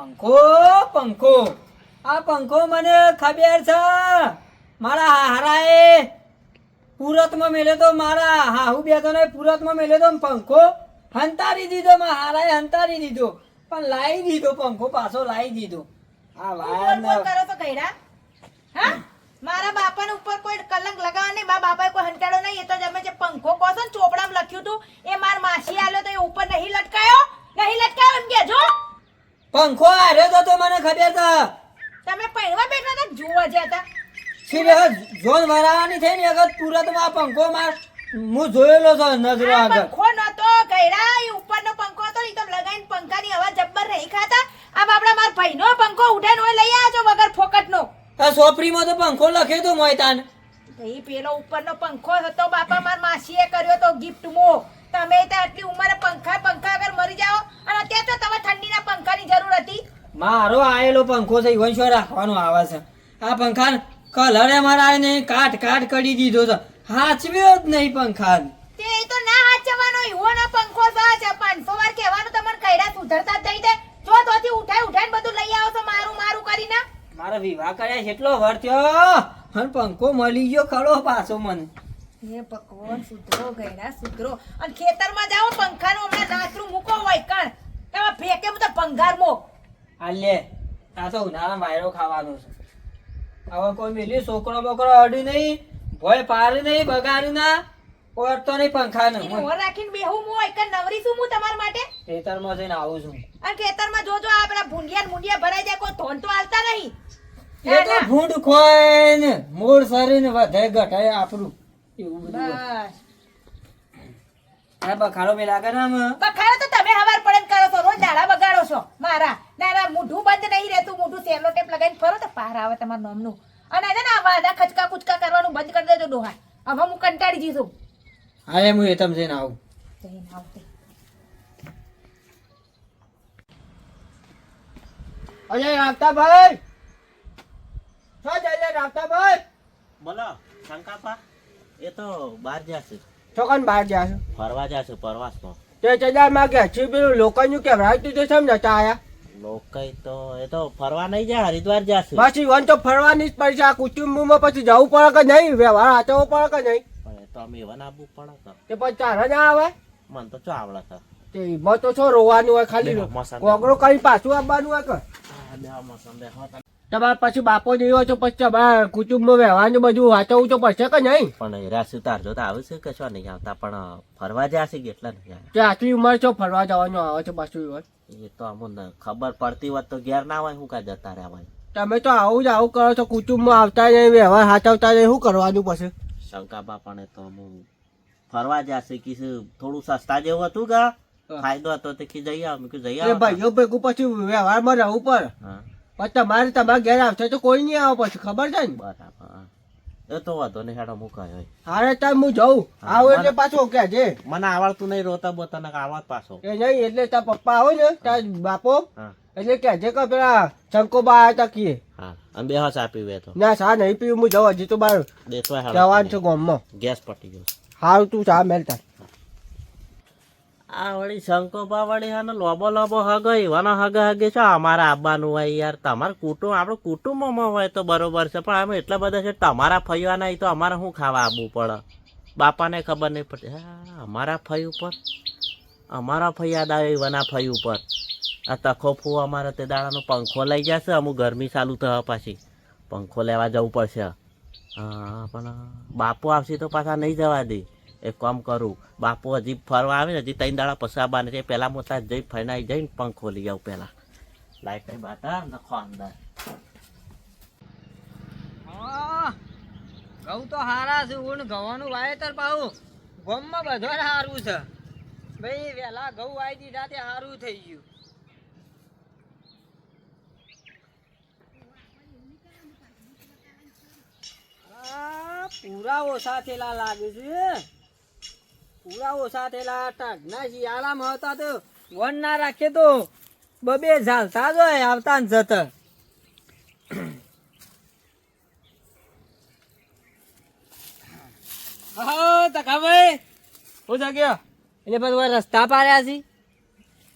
પંખો પંખો. આ પંખો મને ખબર છે. મારા હારાએ પુરતમાં મેલ્યો તો મારા હાહુ બે તો પુરતમાં મેલ્યો તો પંખો હંતારી દીધો મારા હારાએ હંતારી દીધો. પણ લાવી દીધો પંખો પાછો લાવી દીધો. આ બોલ કરો તો કઈરા હા? મારા બાપાને ઉપર કોઈ કલંક લગાવવા નહીં. મારા બાપાએ કોઈ હંટાડો નહીં. એ તો તમે જે પંખો કહો છો ને ચોપડામાં લખ્યું હતું એ માર માસી આલ્યો તો એ ઉપર નહીં લટકાયો? નહીં લટકાયો એમ કેજો પંખો હાર્યો તો તો મને ખબર છે. તમે પહેરવા બેઠા હતા જોવા જતા સિરિયસ જોન વરાવાની થઈ ને અગર પુરતમાં પંખો માર હું જોયેલો છે નજરો આગળ. પંખો નતો કઈરા એ ઉપરનો પંખો હતો ઈ તો લગાઈને પંખાની હવા જબ્બર રહી ખાતા. આ બાપડા માર ભાઈનો પંખો ઉઠાઈને હોય લઈ આજો વગર ફોકટનો. આ સોપરીમાં તો પંખો લખે તો મોયતાન. તો એ પેલો ઉપરનો પંખો હતો બાપા માર માસીએ કર્યો તો ગિફ્ટ મો. તમે તો આટલી ઉંમરે પંખા પંખા આગળ મરી જાઓ. અને અત્યારે તો તમે ઠંડીના પંખા મારો આયેલો પંખો છે ઈવન શું રાખવાનો આવે છે? આ પંખા કલરે મારા ને કાટ કાટ કરી દીધો છે. હાચવ્યો જ નહીં પંખા તે તો ના હાચવાનો ઈવોનો પંખો સાચ પાંચસો વાર કહેવાનું તમને કઈડા સુધરતા નહીં તે. જો તોથી ઉઠાઈ ઉઠાઈને બધું લઈ આવો છો મારું મારું કરીને. મારો વિવાહ કર્યા કેટલો વર થયો. અને પંખો મળી ગયો ખરો પાછો મને. હે ભગવાન સુધરો ગયડા સુધરો. અને ખેતરમાં જાઓ પંખાનું હમણાં નાચરું મૂકો હોય કણ તમે ફેંકે હું તો ભંગાર મો આ લે આ તો ઉનાળામાં વાયરો ખાવાનો છે. હવે કોઈ મિલી છોકરો બોકરો અડી નહીં ભોય પારી નહીં બગાડી ના ઓરતો નહીં પંખા ઈને ઓર રાખીને બેહું હું એક નવરી છું હું તમારા માટે. ખેતરમાં જઈને આવું છું. અને ખેતરમાં જોજો આ પેલા ભૂંડિયા ને મુંડિયા ભરાઈ જાય કોઈ ધોન તો હાલતા નહીં. એ તો ભૂંડ ખોય ને મૂળ શરીર ને વધે ઘટાય આપણું. એવું બધું આ બખાડો મે લાગે ને બખાડો તો તમે હવાર પડે ને કરો છો રોજ દાડા બગાડો છો. મારા ના મુઢું મોઢું બંધ નહીં રહેતું મોઢું સેલો ટેપ લગાવીને ફરો તો પાર આવે તમારું નામનું. અને છે ને આ વાદા ખચકા કુચકા કરવાનું બંધ કરી દેજો ડોહા. હવે હું કંટાળી જઈશું હા એમ હું એ તમ જઈને આવું. જઈને આવતી અજય રાખતાભાઈ શું રાખતા ભાઈ બોલો શંકાપા એ તો બહાર જશે છોકન બહાર જાશું છે. ફરવા પ્રવાસ તો. તે ચદારમાં ગયા છે પેલું લોકોનું કેવડાવતું તો સમજ નતા આયા? લોકઈ તો એ તો ફરવા નહીં જાય હરિદ્વાર જાશું પછી વન તો ફરવાની જ પડશે આ કુટુંબમાં પછી જવું પડે કે નહીં? વ્યવહાર હાચવવો પડે કે નહીં? તો અમે એવા આપવું પડે તે. પછી તારે ના આવે? મને તો ચો આવડે છે તે એમાં તો છો રોવાનું હોય ખાલી? બેહો, કઈ કરી પાછું આવવાનું હોય કે? આ મોસમ. તમારે પછી બાપો જેવો છો પછી તમારા કુટુંબમાં વ્યવહાર બધું વાંચવું તો પડશે કે નહીં? પણ હેરા સુતાર જો તો આવે છે કે શું નહીં આવતા? પણ ફરવા જશે કે એટલા નહીં આવે? આટલી ઉંમર છો ફરવા જવાનું આવે છે પાછું હોય એ તો અમને ખબર પડતી હોત તો ઘેર ના હોય શું કાંઈ જતા રહ્યા હોય? તમે તો આવું જ આવું કરો છો કુટુંબમાં આવતા નહીં વ્યવહાર સાચવતા નહીં શું કરવાનું પછી? શંકા બાપાને તો હું ફરવા જશે કે થોડું સસ્તા જેવું હતું કે? ફાયદો હતો તે કે જઈ આવ મેં જઈ એ ભાઈઓ ભેગું પછી વ્યવહારમાં રહેવું પડે. હા. પણ તમારે તમારા ઘેર આવશે તો કોઈ નહીં આવે પછી ખબર છે ને? બરાબર. એ તો વાંધો નહીં હેડો મુકાય હારે તાર હું જઉં. હા, આવું એટલે પાછો કે છે મને આવડતું નહીં રોતા બોતા ને આવત પાછો. એ નહીં એટલે તાર પપ્પા આવે ને તાર બાપો એટલે કે જે કે પેલા શંકોબા આવ્યા તા કીએ. હા બે હસ આપી બે તો. ના સા નહીં પીવું હું જવા હજી તો બાર દેતો જવાનું છું ગામમાં. ગેસ પટી ગયો હારું તું ચા મેલતા આ વળી શંકોબા વળી હા લોબો લોબો હગ ઈવાનો હગ હગે છે. અમારા આબાનું હોય યાર. તમારું કુટુંબ, આપણું કુટુંબમાં હોય તો બરોબર છે, પણ અમે એટલા બધા છે, તમારા ફૈવાના તો અમારે શું ખાવા આવવું પડે? બાપાને ખબર નહીં પડતી. હા, અમારા ફઈ ઉપર. અમારા ફઈ યાદ આવે એવાના ફઈ ઉપર. આ તખો ફૂ અમારે તે દાડાનો પંખો લઈ જશે, અમુક ગરમી ચાલુ થવા પાછી. પંખો લેવા જવું પડશે. હા, પણ બાપુ આવશે તો પાછા નહીં જવા દે. એક કામ કરું, બાપુ હજી ફરવા આવે ને, હજી ત્રણ દાડા પસાબા છે પેલા મોટા જઈ ફરનાઈ જઈને પંખો લઈ આવું પેલા લાઈટ બાટા નખો અંદર. ઘઉં તો હારા છે, ઊન ઘઉંનું વાવેતર પાવું ગોમમાં બધો સારું છે. ભાઈ વહેલા ઘઉં આવી દીધા તે સારું થઈ ગયું. પૂરા ઓછા થયેલા લાગે છે. પૂરા ઓછા થયેલા ટાઢના શિયાળામાં હતા તો વન ના રાખે તો બબે ઝાલતા જ હોય આવતા ને જતા તકાભાઈ. હું જગ્યો એટલે પછી રસ્તા પાડ્યા છે.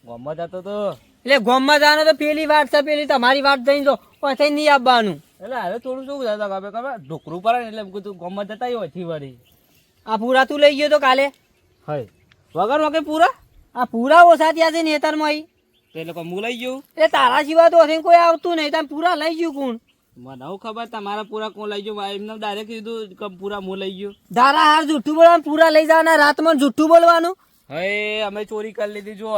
ગમત જતો તો. એટલે ગોમમાં જવાનું તો પેલી વાત છે પેલી તમારી વાત જઈને જો પછી નહીં આવવાનું. એટલે હવે થોડું શું થતા ખબર ખબર? ઢોકરું પડે એટલે એમ કીધું ગમત જતા હોય વળી. આ પૂરા તું લઈ ગયો તો કાલે? હોય. વગર વગર પૂરા? આ પૂરા ઓછા થયા છે નેતરમાં એ લોકો હું લઈ ગયું? એટલે તારા સિવાય તો અહીં કોઈ આવતું નહીં. તમે પૂરા લઈ ગયું કોણ? મને હું ખબર તમારા પૂરા કોણ લઈ ગયું? એમને ડાયરેક્ટ કીધું કે પૂરા હું લઈ ગયો. ધારા હાર જુઠ્ઠું બોલવાનું પૂરા લઈ જવાના રાતમાં જુઠ્ઠું બોલવાનું. હવે અમે ચોરી કરી લીધી જો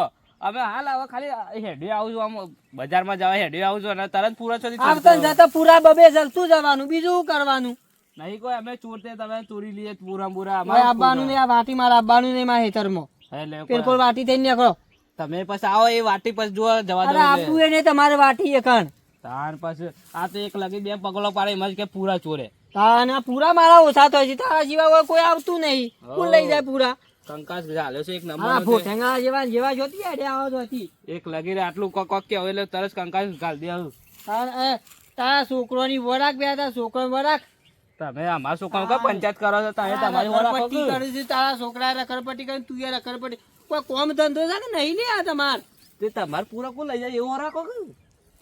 અમે હાલ હવે ખાલી હેડે આવું છું આમ બજારમાં જવા હેડે આવું છું અને તરત પૂરા ચોરી આવતા જતા પૂરા બબે જલતું જવાનું બીજું કરવાનું? નહીં કોઈ અમે ચોરતે તમે ચોરી લઈએ પૂરા પૂરા અમારે આવવાનું નહીં આ વાટી મારા આવવાનું નહીં મારા હેતરમાં. એટલે વાટી થઈને નીકળો. તમે પછી આવો એ વાટી પછી જુઓ જવા દો આપું એને તમારે વાટી એકણ તાર પછી આ તો એક લગી બે પગલો પાડે એમ જ કે પૂરા ચોરે. તાના પૂરા મારા ઓછા થાય છે. તારા જેવા હવે કોઈ આવતું નહીં. કોણ લઈ જાય પૂરા? કંકાસ ઝાલ્યો છે એક હા નંબર ભોઠેંગા જેવા જેવા જોતી આવો જોતી. એક લગી આટલું કોક કોક કે એટલે તરત કંકાસ ગાલ દે આવું તારા છોકરો તારા છોકરોની વરાક બે હતા છોકરો વરાક. તમે અમારા છોકરાનું કા પંચાયત કરો છો તમે તમારી રખડપટ્ટી કરી છે તારા છોકરા રખડપટ્ટી કરી તું રખડપટ્ટી. કોઈ કોમ ધંધો છે કે નહીં લે આ તમાર? તે તમારે પૂરા કો લઈ જાય એવો રાખો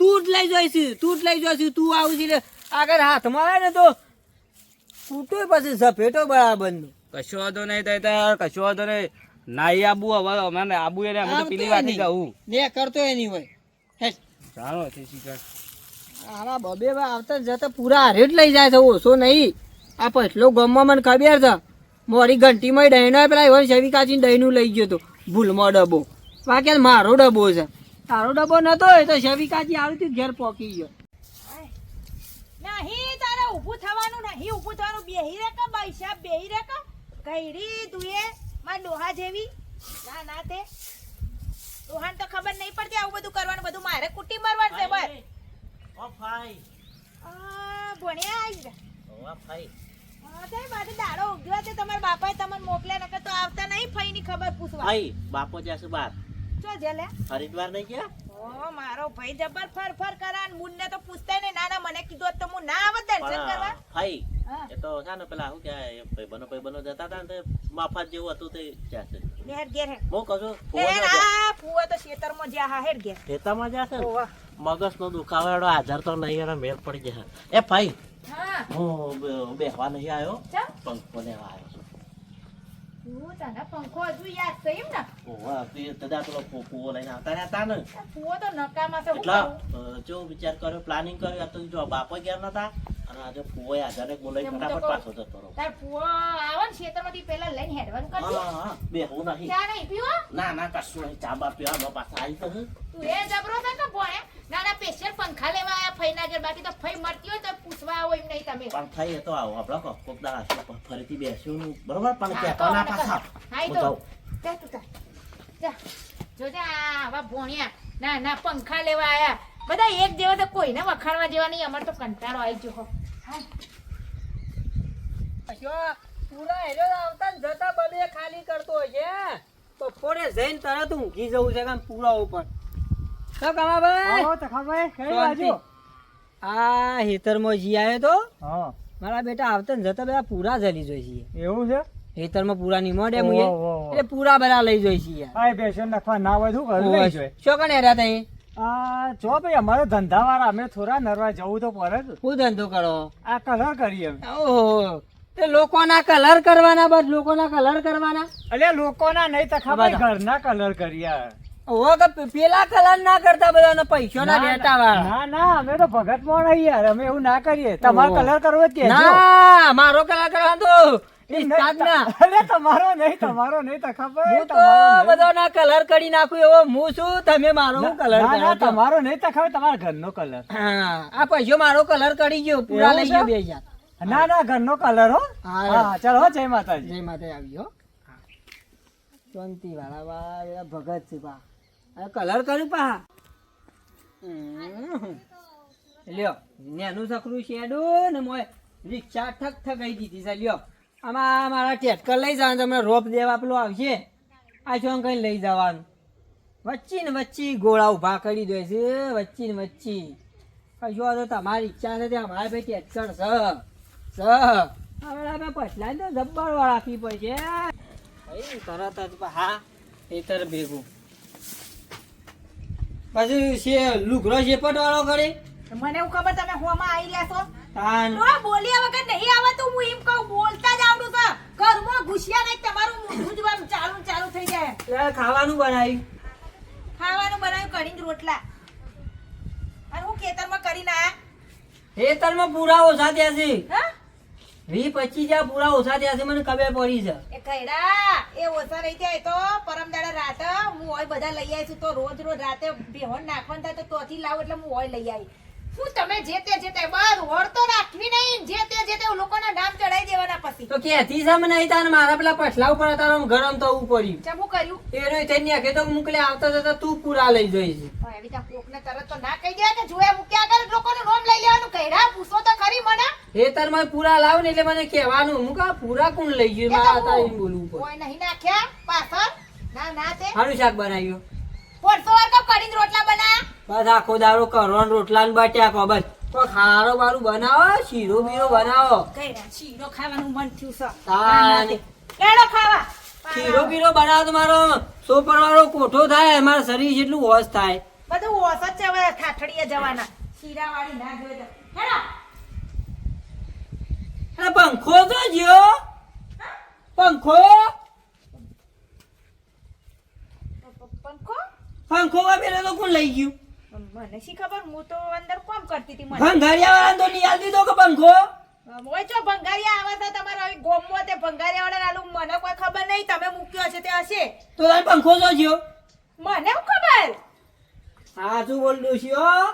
તું જ લઈ જોઈશ તું જ લઈ જોઈશ તું આવું ને આગળ હાથમાં આવે ને તો કૂટો પછી સફેટો બરાબરનું કશો વાંધો નહીં થાય તાર કશો વાંધો નહીં. નાઈ આબુ હવે અમારે આબુ એને અમે તો પેલી વાટી કહું ને કરતો એની હોય. હેટ. છે શીખર આવા બબે આવતા જતા પૂરા હારે જ લઈ જાય છે ઓછો નહીં. આ પછલો ગમમાં મને ખબર છે. મોરી ઘંટીમાં ડહીનો પેલા એવો છવી કાચીને દહીંનું લઈ ગયો તો. ભૂલમાં ડબ્બો. બાકી મારો ડબ્બો છે. તારો ડબ્બો નતો એ તો છવી કાચી આવી હતી ઘેર પોકી ગયો. નહીં તારે ઊભું થવાનું નહીં. ઊભું થવાનું બેહી રે કે પૈસા બેહી રે કે? કઈરી તું એ માર ડોહા જેવી. ના ના તે. ડોહાને તો ખબર નહીં પડતી આવું બધું કરવાનું બધું મારે કુટી મારવાનું છે બસ. ઓ ભાઈ. આ ભણ્યા આઈ જા. ઓ ભાઈ. હા, તે બાજુ દાડો ઉગ્યો છે તમારા બાપાએ તમને મોકલ્યા નકર તો આવતા નહીં ખબર પૂછવા. ભાઈ બાપો જશે બાર. ચો જેલે? હરિદ્વાર નહીં ગયા? ઓ મારો ભાઈ જબર ફર ફર કરા મુન્ને તો પૂછતા નહીં. ના ના મને કીધું હોત તો હું ના આવત દર્શન કરવા. ભાઈ એ તો છે ને પેલા શું કહેવાય ભાઈ ભાઈબંધો જતા હતા ને તે જેવું હતું તે જશે ઘેર ઘેર. હું કહું છું ફુવા તો ખેતરમાં જ્યાં હા હેર ઘેર. જશે ને. મગજનો નો એનો હાજર તો નહીં અને મેળ પડી જશે એ ભાઈ હું. બેહવા નહીં આવ્યો. પંખો લેવા આવ્યો છું. પંખો હજુ યાદ એમ ને? લઈને આવતા હતા ને. તો નકામાં એટલા જો વિચાર કર્યો પ્લાનિંગ કર્યો તો જો બાપો ગયા નતા. અને આજે કુવો બોલાવી ફટાફટ પાછો જતો રહો. તાર ફુવો આવે ને ખેતરમાંથી પેલા લઈને હેડવાનું કરજે. હા હા બેહવું નહીં. ચા નહીં પીવો? ના ના કશું નહીં ચા બા પીવા પાછા આવી તો તું એ જબરો છે કે ભોણે ના ના પેશિયલ પંખા લેવા આયા ફઈના ઘેર બાકી તો ફઈ મરતી હોય તો પૂછવા આવો એમ નહીં તમે. પણ ફઈ તો આવો આપણે કોક કોક દાડા ફરીથી બેસ્યું નું બરોબર? પણ કે તો ના પાછા. હાઈ તો. જા તું જા. જા. જોજે આવા ભોણિયા. ના ના પંખા લેવા આયા. બધા એક જેવા તો કોઈને વખાણવા જેવા નહીં અમાર તો કંટાળો આવી ગયો હો. પૂરા હેડો આવતા ને જતા બબે ખાલી કરતો હોય છે બપોરે જઈને તરત ઊંઘી જવું છે કામ પૂરા ઉપર. તો કમાભાઈ? બાજુ? આ હેતરમાં જી આવ્યો તો? હા. મારા બેટા આવતા ને જતા બધા પૂરા જલી જોઈ છીએ. એવું છે? હેતરમાં પૂરા ની મોડે મુએ. એટલે પૂરા બધા લઈ જોઈ છીએ આ પેશન નખવા ના હોય શું કરું લઈ જોઈ શું કણ હેરા તઈ? આ જો ભાઈ અમારો ધંધા વાળા અમે થોડા નરવા જવું તો પડે શું ધંધો કરો? આ કલર કરીએ અમે. ઓહો તે લોકોના કલર કરવાના બસ લોકોના કલર કરવાના? એટલે લોકોના નહીં બધા. ઘરના કલર કરીએ. ઓહો કે પે- પેલા કલર ના કરતા બધા પૈસો ના લેતા વાળા ના ના અમે તો ભગત મોણ યાર અમે એવું ના કરીએ. તમારો કલર કરવો જ ના મારો કલર કરવા તો ઉસ્તાદ ના અરે તમારો નહીં તમારો નહીં તો હું તો બધો ના કલર કરી નાખું એવો હું છું તમે મારો કલર ના, ના, કરો તો. તમારો નહીં તો તમારા ઘરનો કલર. હા આ પૈસો મારો કલર કરી ગયો પૂરા લઈ ગયો બે હજાર. ના ના ઘરનો કલર હો. હા. હો, જય માતાજી. જય માતા આવી હો શાંતિ વાળા ભગત આ કલર કર્યું પા. લ્યો, નેનું સકરું શેડું ને મોય રિક્ષા ઠક ઠકાઈ દીધી છે લ્યો. આમાં મારા ટેટકર લઈ જવાનું, તમને રોપ દેવા પેલું આવશે. આ શું કઈ લઈ જવાનું. વચ્ચી ને વચ્ચી ગોળા ઊભા કરી દે છે, વચ્ચી ને વચ્ચી. કશો તો તમારી ઈચ્છા છે, ત્યાં ભાઈ ટેટકર સ સ હવે અમે પછલા તો જબ્બર રાખવી પડશે. તરત જ હા એ તર ભેગું. પછી છે લુગડો શેપટ વાળો કરે. મને એવું ખબર તમે હોમાં આવી રહ્યા છો? તાન. તો બોલ્યા વગર નહીં આવતું હું એમ કહું બોલતા જ આવડું છે. ઘરમાં ઘુસ્યા નહીં તમારું મોઢું જ આમ ચાલુ ચાલુ થઈ જાય. ખાવાનું બનાવ્યું. ખાવાનું બનાવ્યું કઢીને રોટલા. અને હું ખેતરમાં કરીને આયા. ખેતરમાં પૂરા ઓછા થયા છે. હા? વી પચી જા પૂરા ઓછા થયા છે, મને ખબર પડી છે. એ ખેડા, એ ઓછા રહી જાય તો પરમ દાડા રાતે હું ઓય બધા લઈ આવી છું તો રોજ રોજ રાતે બેહોન નાખવાનું થાય તો તોથી લાવ એટલે હું ઓય લઈ આવી શું તમે જે તે જે તે, બસ, હોડ તો રાખવી નહીં. જે તે જે તે, લોકોના નામ પછી તો ક્યાંથી સામે નહીં તાન મારા પેલા પછલા ઉપર તારો ગરમ થવું પડ્યું. ચમું કર્યું? એનો થઈને નાખે તો મોકલે આવતા જતા તું પૂરા લઈ જઈશ. હવે એવી ત્યાં કોકને તરત તો ના કહી દે કે જોયા મૂક્યા કરે લોકોનું નામ લઈ લેવાનું કહેરા પૂછો તો ખરી મને. ખેતરમાં પૂરા લાવ ને એટલે મને કહેવાનું. હું કા પૂરા કોણ લઈ ગયું? મારા તારી બોલવું પડે. કોઈ નહીં નાખ્યા પાછળ. ના ના તે. સારું શાક બનાવ્યું. પોરસો વાર કપ કરીને રોટલા બનાયા. બસ આખો દારો કરવાનો રોટલા ને બટ્યા કો બસ તો ખારો બારું બનાવો શીરો બીરો બનાવો. શીરો ખાવાનું મન થયું છે. તાન. ખાવા. શીરો બીરો બનાવો તો મારો સોપર વાળો કોઠો થાય મારા શરીર જેટલું હોશ થાય. બધું ઓસ જ છે ઠાઠડીએ જવાના. શીરા વાળી ના જોઈ હેડો. અરે પંખો તો જો પંખો. પંખો? પંખો તો કોણ લઈ ગયું? મને શી ખબર? હું તો અંદર કોમ કરતી હતી મને. ભંગારિયા વાળા તો નિયાલ દીધો કે પંખો? મોય જો ભંગારિયા આવા તો તમારા આવી ગોમમાં તે ભંગારિયા વાળા આલું મને કોઈ ખબર નહીં. તમે મૂક્યો છે તે હશે. તો તમે પંખો જોજો મને હું ખબર? સાચું બોલું છું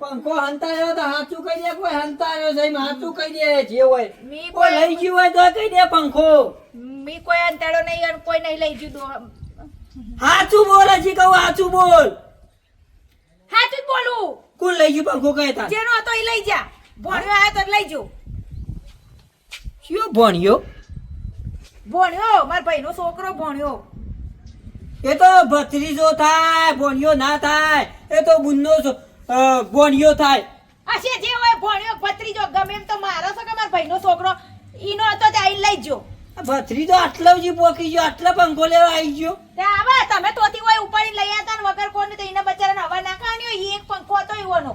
પંખો હંતાયો તો સાચું કહી દે કોઈ હંતાયો છે હાચું કહી દે જે હોય. મી કોઈ લઈ ગયું હોય તો કહી દે પંખો. મી કોઈ અંતેડો નહીં અને કોઈ નહીં લઈ ગયું હાચું બોલ હજી કહું હાચું બોલ? બોલું? કોણ લઈ ગયું પંખો કહેતા જેનો હતો એ લઈ જા. ભણ્યો આયો તો લઈ જો. શું ભણ્યો? ભણ્યો મારા ભાઈનો છોકરો ભણ્યો. એ તો ભત્રીજો થાય ભણ્યો ના થાય એ તો બુન્નો ભણ્યો થાય. હશે જે હોય ભણ્યો ભત્રીજો ગમે એમ તો મારો છો કે મારા ભાઈનો છોકરો. ઈનો હતો તે આઈ લઈ જો. ભત્રીજો આટલો જ પોકી ગયો આટલો પંખો લેવા આવી ગયો. આવા તમે તોતી હોય ઉપાડી લઈ આવતા ને વગર કોને તો એના બચારાને હવા નાખવાની હોય ઈ એક પંખો હતો ઈવોનો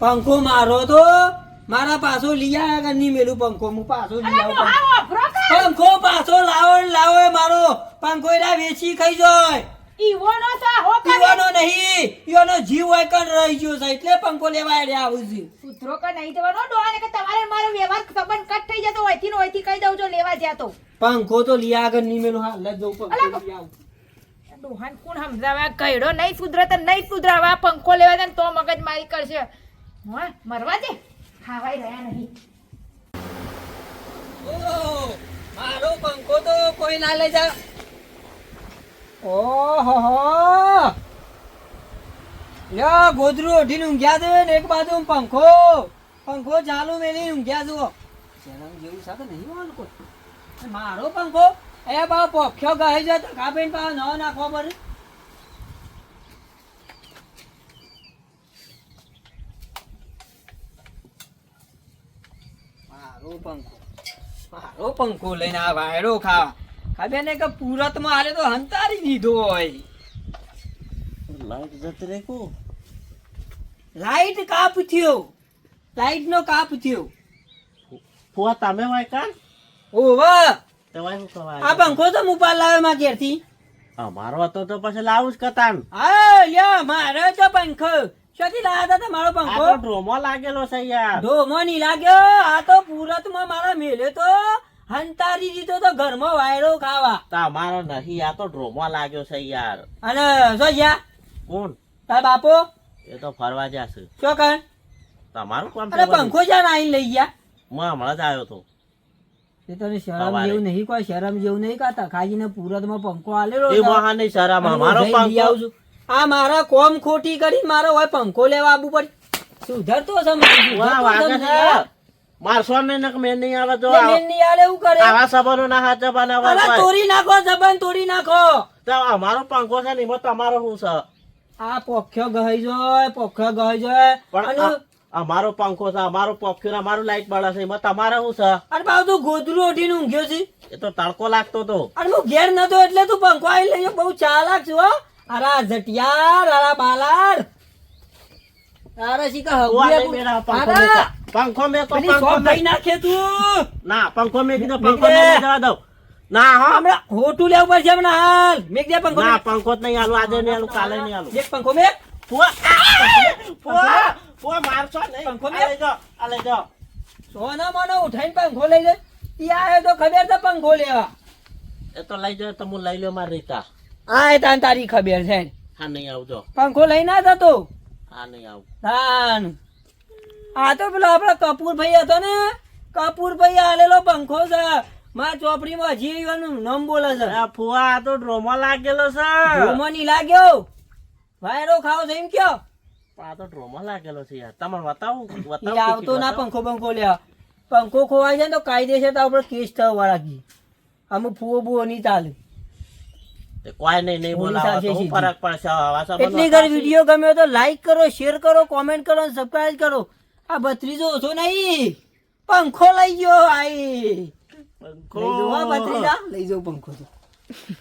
પંખો મારો તો મારા પાછો લઈ આવ્યા કે નહીં મેલું પંખો હું પાછો લઈ આવું પંખો. પાછો લાવો લાવો મારો. પંખો એના વેચી ખાઈ જાય. ઈવોનો સા હો કા પીવાનો નહીં ઈવોનો જીવ હોય કણ રહી ગયો છે એટલે પંખો લેવા આડે આવું છું સુધરો કે નહીં જવાનો? ડોહા ને કે તમારે મારો વ્યવહાર સંબંધ કટ થઈ જતો હોયથી હોયથી કહી દઉં જો લેવા જ્યાં તો. પંખો તો લિયા આગળ નહીં મેલો. હા જ જવું પંખો લઈ ડોહાન કોણ સમજાવે કહેડો નહીં સુધરે તો નહીં સુધરાવા પંખો લેવા જાય તો મગજ મારી કરશે. હા મરવા દે. ખાવાય રહ્યા નહીં. ઓહ, મારો પંખો તો કોઈ ના લઈ જા. ઓહો લ્યો ગોદરું ઓઢીને ઊંઘ્યા છે ને એક બાજુ પંખો. પંખો ચાલુ મેલી, ઊંઘ્યા જુઓ. શરમ જેવું સાથે નહીં હોવાનું કોઈ મારો પંખો? એ બા પોખ્યો ગહે છે કાપીને પા ન નાખવા પર મારો પંખો. મારો પંખો લઈને આ વાયરો ખાવા. ખાબે ને કે પુરતમાં હાલે તો હંતારી દીધો હોય. લાઈટ જતી રહી કો લાઈટ કાપ થયો. લાઈટ નો કાપ થયો. ફુવા તમે વાય કાન ઓવે. તે હોય હું કવાય આ પંખો તો મુપાલ લાવે માં ઘેરથી. અમારો હતો તો પછી લાવું જ કતાન. હા લ્યો મારો તો પંખો. શોથી લાયા હતા તમારો આ તો ડ્રોમો લાગેલો છે યાર. ડ્રોમો ની લાગ્યો? આ તો પુરતમાં મારા મેલે તો હંતારી દીધો તો ઘરમાં વાયરો ખાવા. તમારો નહીં આ તો ડ્રોમો લાગ્યો છે યાર. અને ગયા કોણ તાર બાપો? એ તો ફરવા જશે શું કર? તમારું કામ અરે પંખો જ્યાં આવીને લઈ ગયા. હું હમણાં જ આવ્યો તો. એ તને શરમ જેવું નહીં કોઈ શરમ જેવું નહીં કાતા ખાજીને પુરતમાં પંખો આલેલો એ મહાની શરમ. લઈ પંખો આવું છું. આ મારા કોમ ખોટી કરી મારો હોય પંખો લેવા આવવું પડી. સુધરતો સમજ. મારસો ને નક મેં નહીં આવે તો નહીં આલે એવું કરે. આવા સંબંધો ના હાથે અરે તોડી નાખો જબાન તોડી નાખો. તો અમારો પંખો છે ને એમાં તમારો શું છે? આ પોખ્યો ગહાઈ જાય પોખ્યો ગહાઈ જાય. પણ અમારો પંખો છે અમારો પોખ્યો ને અમારું લાઈટ બાળા છે એમાં તમારે શું છે? અરે બાબુ તું ગોદરું ઉઠીને ઊંઘ્યો છે. એ તો તડકો લાગતો તો. અરે હું ઘેર નતો એટલે તું પંખો આવી લઈ બહુ ચાલાક છું અરા જટિયાર અરા બાલાર તારા શી બેડા, પંખો મેકો. પંખો નાખે તું. ના પંખો મેકી દો પંખો. નહીં જવા દઉં. ના હો હમણાં હોટું લેવું પડશે હમણાં હાલ. મેક દે પંખો ના પંખો નહીં આલું આજે નહીં આલું કાલે નહીં આલું એક પંખો મેક ફુવા, આ, ફુવા, ફુવા, મારશો નહીં. પંખો મેક. લઈ જાઓ, આ લઈ જાઓ. સોના મોનો ઉઠાઈને પંખો લઈ લે. ઈ આયો તો ખબર છે પંખો લેવા. એ તો લઈ જાઓ તો લઈ લ્યો માર રીતા. આ તાન તારી ખબર છે. હા નહીં આવજો. પંખો લઈ ના જતો. હા નહીં આવ. તાન. આ તો પેલો કપૂર કપૂરભાઈ હતો ને. કપૂરભાઈ આલેલો પંખો છે. મારા ચોપડીમાં હજી એનું નામ બોલે છે. આ ફુવા આ તો ડ્રોમો લાગેલો છે. ડ્રોમો નહીં લાગ્યો? વાયરો ખાવ છે એમ કયો? આ તો ડ્રોમો લાગેલો છે યાર. તમારે બતાવું બતાવું આવતો ના પંખો પંખો લ્યા પંખો ખોવાય છે ને તો કાયદેસર તો આપણે કેસ થવા વાળા અમુક ફુવો બુવો નહીં ચાલે. કોઈ નહીં નહીં બોલાવો તો ફરક પડશે. એટલી ઘર વીડિયો ગમ્યો તો લાઈક કરો શેર કરો કોમેન્ટ કરો સબસ્ક્રાઇબ કરો. આ ભત્રીજો ઓછો નહીં. પંખો લઈ ગયો આઈ. લઈ જાઓ પંખો તો.